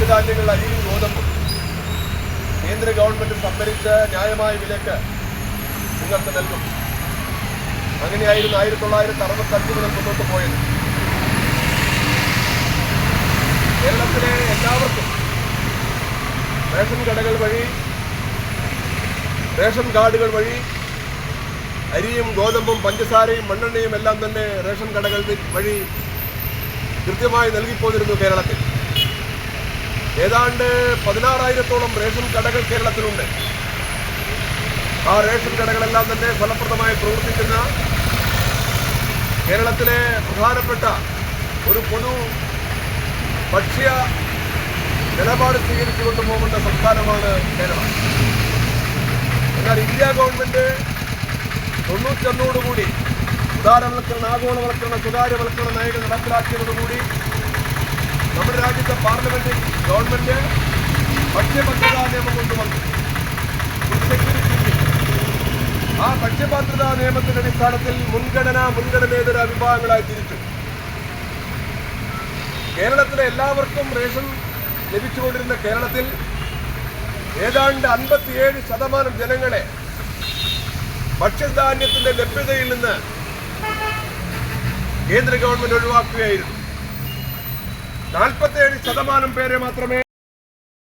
ഭക്ഷ്യധാന്യങ്ങൾ അരിയും ഗോതമ്പും കേന്ദ്ര ഗവൺമെന്റ് സംഭരിച്ച ന്യായമായ വിലക്ക് നിങ്ങൾക്ക് നൽകും. അങ്ങനെയായിരുന്നു ആയിരത്തി തൊള്ളായിരത്തി അറുപത്തി അഞ്ച് മുതൽ മുന്നോട്ട് പോയത്. കേരളത്തിലെ എല്ലാവർക്കും റേഷൻ കടകൾ വഴി റേഷൻ കാർഡുകൾ വഴി അരിയും ഗോതമ്പും പഞ്ചസാരയും മണ്ണെണ്ണയും എല്ലാം തന്നെ റേഷൻ കടകൾ വഴി കൃത്യമായി നൽകിപ്പോന്നിരുന്നു കേരളത്തിൽ. ഏതാണ്ട് പതിനാറായിരത്തോളം റേഷൻ കടകൾ കേരളത്തിലുണ്ട്. ആ റേഷൻ കടകളെല്ലാം തന്നെ ഫലപ്രദമായി പ്രവർത്തിക്കുന്ന കേരളത്തിലെ പ്രധാനപ്പെട്ട ഒരു പൊതു ഭക്ഷ്യ നിലപാട് സ്വീകരിച്ചുകൊണ്ട് പോകുന്ന സംസ്ഥാനമാണ് കേരളം. എന്നാൽ ഇന്ത്യ ഗവൺമെന്റ് തൊണ്ണൂറ്റൊന്നോടുകൂടി ഉദാരവൽക്കരണ ആഗോളവൽക്കരണ സ്വകാര്യവൽക്കരണ നയങ്ങൾ നടപ്പിലാക്കിയതോടുകൂടി നമ്മുടെ രാജ്യത്തെ പാർലമെന്റ് ഗവൺമെന്റ് ഭക്ഷ്യഭദ്രതാ നിയമം കൊണ്ടുവന്നു. ആ ഭക്ഷ്യഭദ്രതാ നിയമത്തിന്റെ അടിസ്ഥാനത്തിൽ മുൻഗണന മുൻഗണനേതര വിഭാഗങ്ങളായി തിരിച്ചു കേരളത്തിലെ എല്ലാവർക്കും റേഷൻ ലഭിച്ചുകൊണ്ടിരുന്ന കേരളത്തിൽ ഏതാണ്ട് അൻപത്തിയേഴ് ശതമാനം ജനങ്ങളെ ഭക്ഷ്യധാന്യത്തിന്റെ ലഭ്യതയിൽ നിന്ന് കേന്ദ്ര ഗവൺമെന്റ് ഒഴിവാക്കുകയായിരുന്നു నలభై ఏడు శతమానం పేరే మాత్రమే.